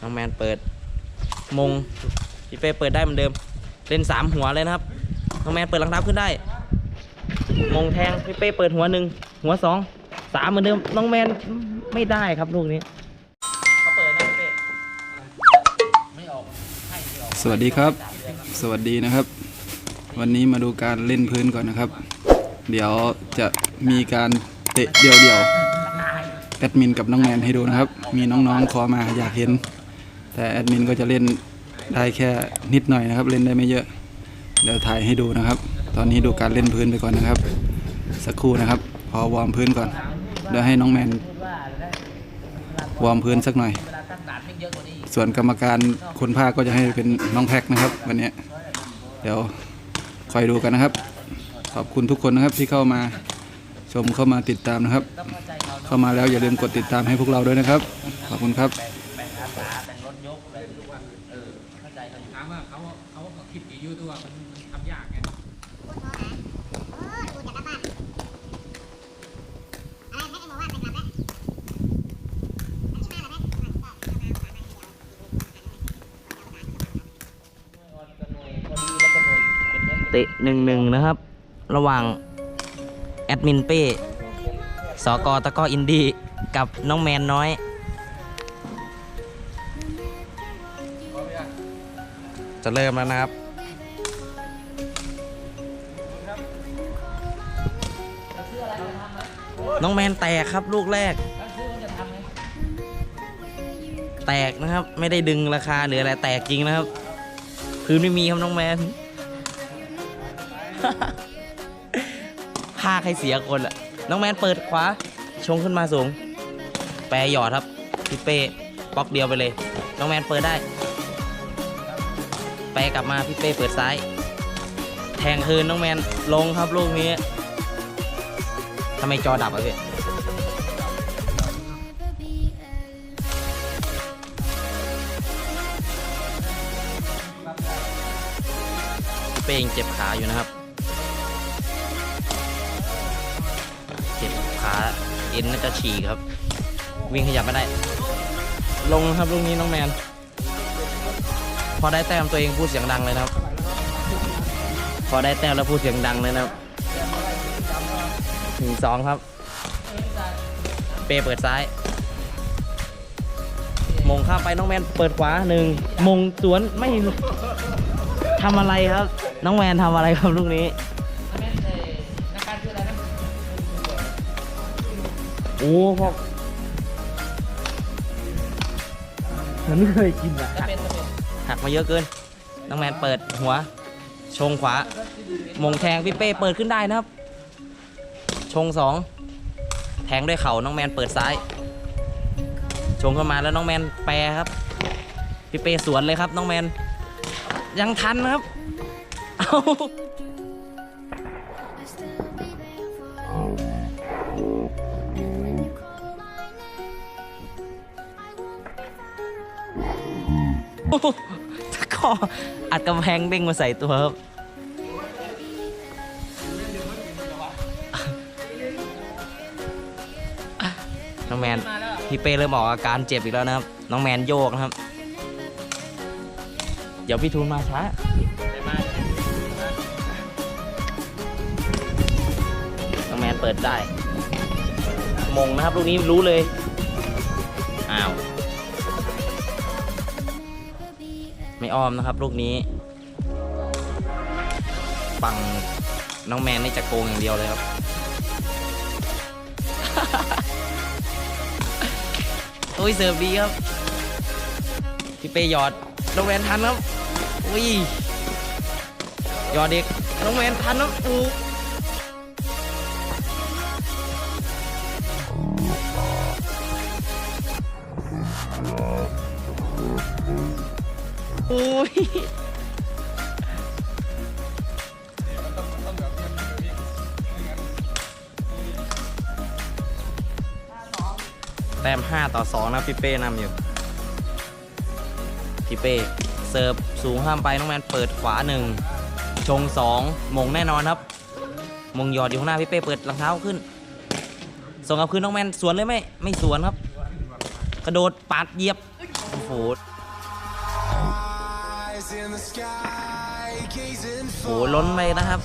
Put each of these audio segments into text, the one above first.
น้องแมนเปิดมงพี่เป้เปิดได้เหมือนเดิม เล่นสามหัวเลยนะครับน้องแมนเปิดรองเท้าขึ้นได้ มงแทงพี่เป้เปิดหัวหนึ่งหัวสองสามเหมือนเดิมน้องแมนไม่ได้ครับลูกนี้เขาเปิดนะพี่เป้ไม่ออกให้ไม่ออกสวัสดีครับ สวัสดีนะครับ วันนี้มาดูการเล่นพื้นก่อนนะครับ เดี๋ยวจะมีการเตะเดี่ยวๆ แอดมินกับน้องแมนให้ดูนะครับ มีน้องๆขอมาอยากเห็น แต่แอดมินก็จะเล่นได้แค่นิดหน่อยนะครับ เล่นได้ไม่เยอะ เดี๋ยวถ่ายให้ดูนะครับ ตอนนี้ดูการเล่นพื้นไปก่อนนะครับ สักครู่นะครับ พอวอร์มพื้นก่อน เดี๋ยวให้น้องแมนวอร์มพื้นสักหน่อย ส่วนกรรมการคนภาคก็จะให้เป็นน้องแพ็คนะครับ วันนี้ เดี๋ยวคอยดูกันนะครับ ขอบคุณทุกคนนะครับที่เข้ามาชมเข้ามาติดตามนะครับ เข้ามาแล้วอย่าลืมกดติดตามให้พวกเราด้วยนะครับ ขอบคุณครับแบ่งอาสาแบ่งรถยกแบ่งทุกวันเออเข้าใจครับถามว่าเขาเขาเขาคิดดีอยู่ตัวมันมันทำยากไงเตะหนึ่งหนึ่งนะครับ ระหว่างแอดมินเป้ สกตะก้ออินดี้กับน้องแมนน้อย จะเริ่มแล้วนะครับ น้องแมนแตกครับลูกแรก แตกนะครับไม่ได้ดึงราคาหรืออะไรแตกจริงนะครับ พื้นไม่มีครับน้องแมนพาใครเสียคนอะ น้องแมนเปิดขวา ชงขึ้นมาสูง แปรหยอดครับพี่เป้บล็อกเดียวไปเลย น้องแมนเปิดได้ แปรกลับมาพี่เป้เปิดซ้าย แทงคืนน้องแมนลงครับลูกนี้ทำไมจอดับอะพี่เป้งเจ็บขาอยู่นะครับ เอ็นน่าจะฉีกครับ วิ่งขยับไม่ได้ ลงครับลูกนี้น้องแมน พอได้แต้มตัวเองพูดเสียงดังเลยนะครับ พอได้แต้มแล้วพูดเสียงดังเลยนะครับหนึ่งสองครับ เปเปิดซ้าย มงข้ามไปน้องแมนเปิดขวาหนึ่งมงสวนไม่ทำอะไรครับ น้องแมนทำอะไรครับลูกนี้ โอ้พอฉันไม่เคยกินอะหักมาเยอะเกิน น้องแมนเปิดหัว ชงขวา มงแทงพี่เป้เปิดขึ้นได้นะครับ ชงสอง แทงด้วยเข่าน้องแมนเปิดซ้าย ชงเข้ามาแล้วน้องแมนแปรครับ พี่เป้สวนเลยครับ น้องแมน ยังทันครับ เอา ตะกร้ออัดกำแพงเด้งมาใส่ตัวครับ น้องแมนพี่เป้เริ่มออกอาการเจ็บอีกแล้วนะครับ น้องแมนโยกนะครับ เดี๋ยวพี่ทูนมาช้าน้องแมนเปิดได้ มงนะครับลูกนี้รู้เลย ไม่อ้อมนะครับ ลูกนี้ฝั่งน้องแมนนี่จะโกงอย่างเดียวเลยครับ โอ้ยเสิร์ฟดีครับ พี่เป้หยอดน้องแมนทันครับอุ้ยหยอดเด็กน้องแมนทันครับอู้ อุ้ยแต้ม5ต่อ 2 นะพี่เป้นำอยู่ พี่เป้ เสิร์ฟสูงห้ามไปน้องแมนเปิดขวาหนึ่งชง 2 มงแน่นอนครับ มงหยอดอยู่ข้างหน้าพี่เป้เปิดรองเท้าขึ้น ส่งกลับคืนน้องแมนสวนเลยไหมไม่สวนครับ กระโดดปาดเหยียบ โอ้โห โอ้โหล้นไปนะครับ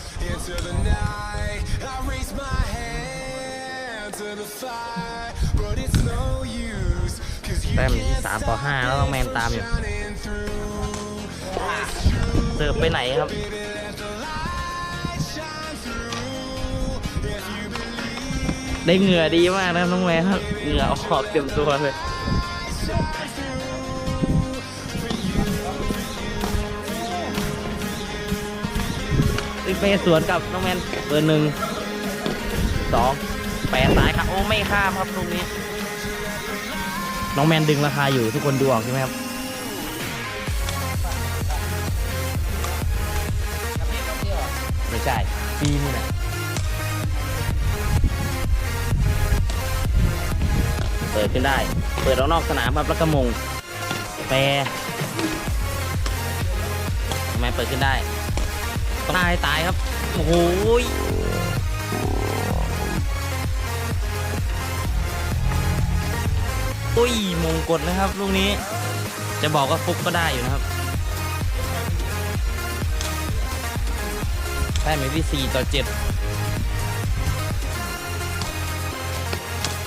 แต้มที่สามต่อห้าแล้วต้องแมนตามอยู่เสิร์ฟไปไหนครับได้เหงื่อดีมากนะครับน้องแมนครับเหงื่อออกเต็มตัวเลย เฟสวนกับน้องแมนเบอร์หนึ่งสองแปดสายครับโอ้ไม่ข้ามครับตรงนี้ น้องแมนดึงราคาอยู่ทุกคนดูออกใช่ไหมครับไม่ใช่ปีนี่แหละเปิดขึ้นได้ เปิดออกนอกสนามครับแล้วก็มงแปรทำไมเปิดขึ้นได้ ตายตายครับ โอ้โหยอุ้ยมงกดนะครับลูกนี้ จะบอกว่าฟุกก็ได้อยู่นะครับได้ไหมพี่สี่ต่อเจ็ด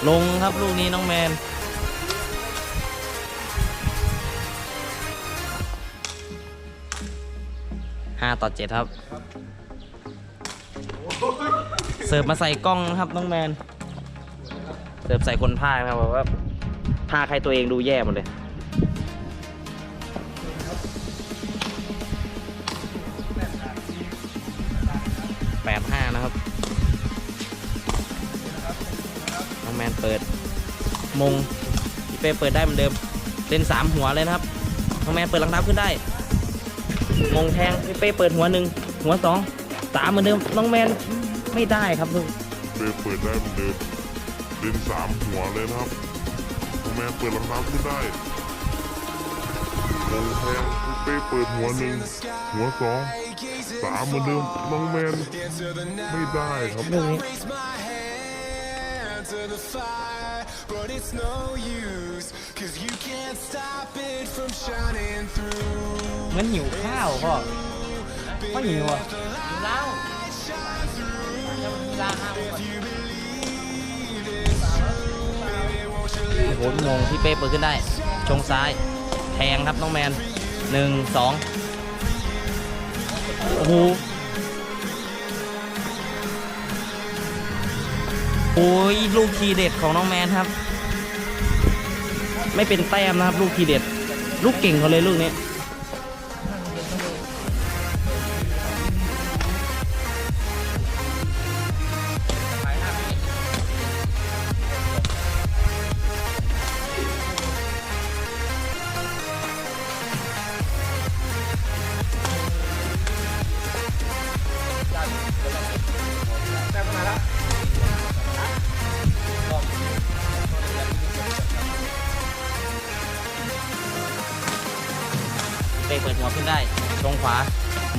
ลงครับลูกนี้น้องแมน ห้าต่อเจ็ดครับ เสิร์ฟมาใส่กล้องนะครับน้องแมน เสิร์ฟใส่คนพากย์นะครับแบอกว่าพาให้ตัวเองดูแย่หมดเลยแปดห้านะครับ น้องแมนเปิด มงพี่เป้เปิดได้เหมือนเดิม เล่นสามหัวเลยนะครับ น้องแมนเปิดลังเท้าขึ้นได้ มงแทงพี่เป้เปิดหัวหนึ่งหัวสองสามเหมือนเดิมน้องแมนไม่ได้ครับลูกเป้เปิดได้เหมือนเดิมเล่นสามหัวเลยนะครับน้องแมนเปิดรองเท้าขึ้นได้มงแทงเป้เปิดหัวหนึ่งหัวสองสามเหมือนเดิมน้องแมนไม่ได้ครับลูกนี้ เหมือนหิวข้าวพ่อพ่อหิวอะโอ้โหมงพี่เป้เปิดขึ้นได้ ชงซ้าย แทงครับน้องแมนหนึ่งสองโอ้โหโอ้ยลูกทีเด็ดของน้องแมนครับ ไม่เป็นแต้มนะครับ ลูกทีเด็ด ลูกเก่งเขาเลยลูกนี้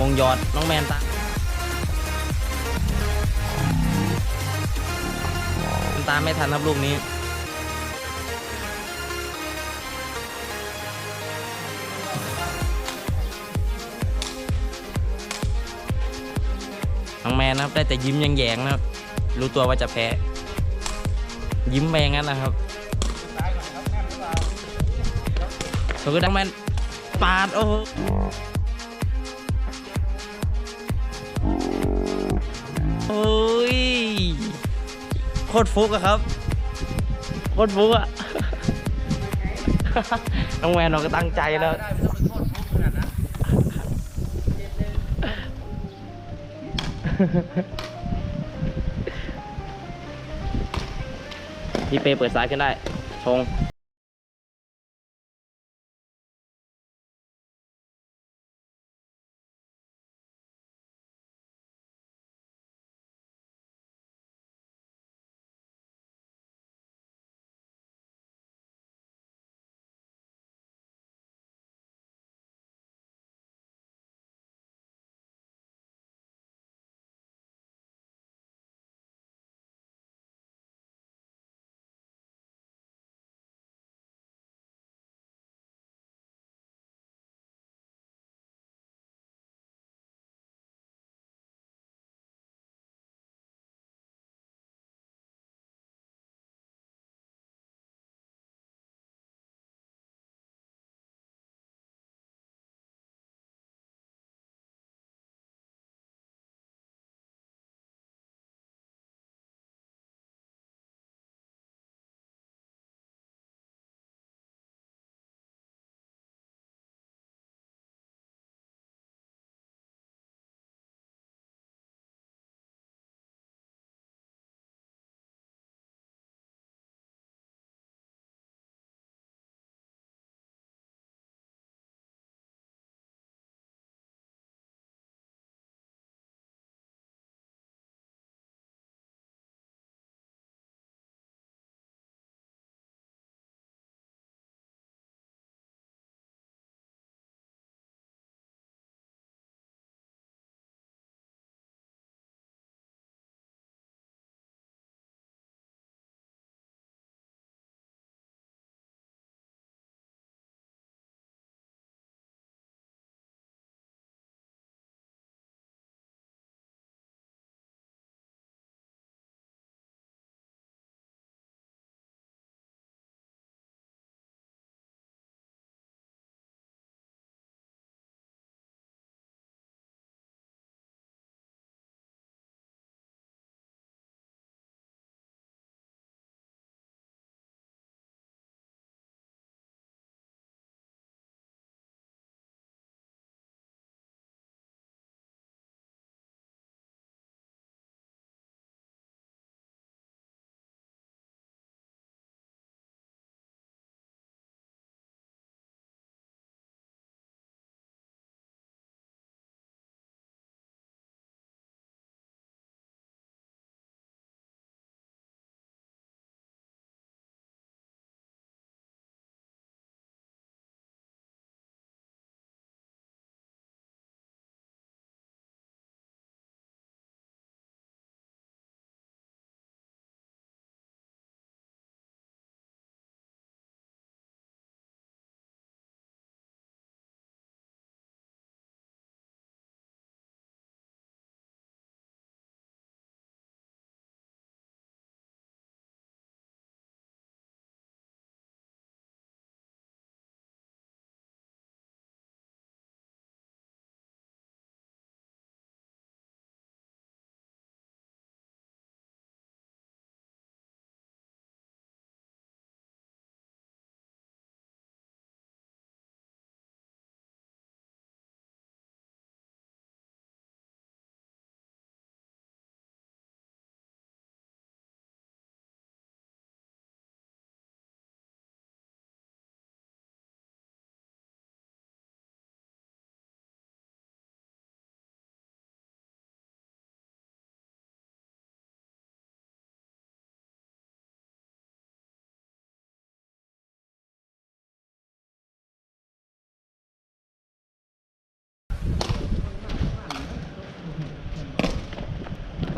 มงยอดน้องแมนตาตามไม่ทันครับลูกนี้น้องแมนนะครับได้แต่ยิ้มยันแยงนะครับ รู้ตัวว่าจะแพ้ ยิ้มไปงั้นนะครับก็คือน้องแมนปาดโอ้โห โคตรฟุกอะครับ โคตรฟุกอะน้องแมนเราก็ตั้งใจแล้วพี่เปเปิดซ้ายขึ้นได้ ชง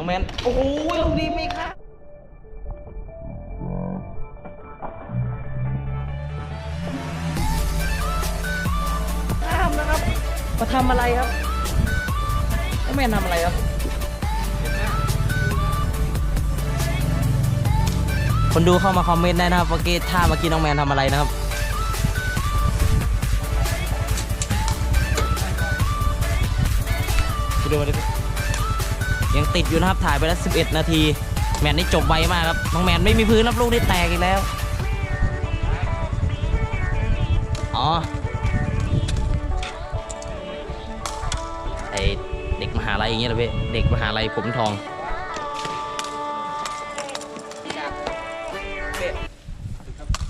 องแมน โอ้โหลูกนี้ไม่ค่ะข้ามนะครับ มาทำอะไรครับน้องแมนทำอะไรครับ คนดูเข้ามาคอมเมนต์ได้นะครับว่าเกตท่าเมื่อกี้น้องแมนทำอะไรนะครับไปดูมาดิ ติดอยู่นะครับถ่ายไปแล้ว 11 นาที แมนนี่จบไวมากครับน้องแมนไม่มีพื้นครับลูกนี่แตกอีกแล้ว อ๋อไอเด็กมหาลัยอย่างเงี้ยเหรอพี่เด็กมหาลัยผมทอง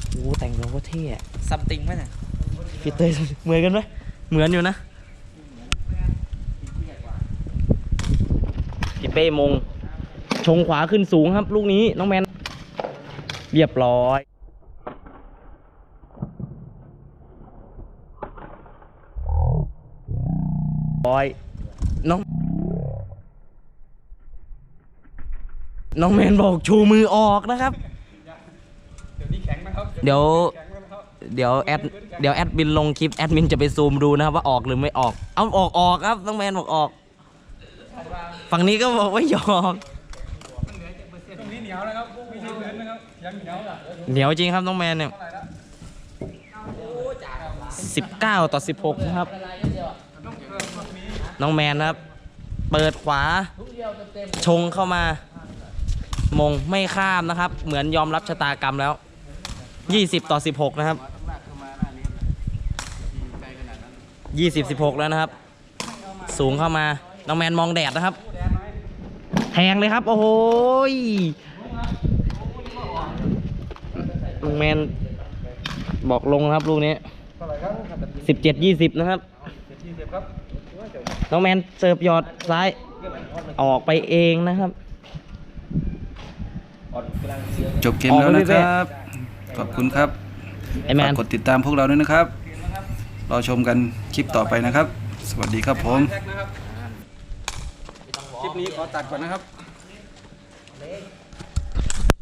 โอ้แต่งตัวโคตรเท่อะซัมติงไหมเนี่ยพี่เต้ยเหมือนกันไหมเหมือนอยู่นะ เป้มง ชงขวาขึ้นสูงครับ ลูกนี้น้องแมน เรียบร้อยร้อยน้อง น้องแมนบอกชูมือออกนะครับ เดี๋ยวนี้แข็งนะครับเดี๋ยว แข็งนะครับ เดี๋ยวแอดเดี๋ยวแอดมินลงคลิปแอดมินจะไปซูมดูนะครับว่าออกหรือไม่ออก เอาออกออกครับต้องแมนบอกออก ฝั่งนี้ก็บอกว่ายอมตรงนี้เหนียวนะครับไม่ใช่พื้นนะครับยังเหนียวอะเหนียวจริงครับน้องแมนเนี่ยสิบเก้าต่อสิบหกนะครับ น้องแมนนะครับ เปิดขวา ชงเข้ามา มงไม่ข้ามนะครับ เหมือนยอมรับชะตากรรมแล้ว 20 ต่อ 16 นะครับ 20 16 แล้วนะครับ สูงเข้ามา น้องแมนมองแดดนะครับแทงเลยครับ โอ้โหยน้องแมนบอกลงนะครับลูกนี้17 20นะครับน้องแมนเสิร์ฟหยอดซ้าย ออกไปเองนะครับ จบเกมแล้วนะครับ ขอบคุณครับไอแมฝากนกดติดตามพวกเราด้วยนะครับ รอชมกันคลิปต่อไปนะครับ สวัสดีครับผมคลิป นี้ขอตัดก่อนนะครับ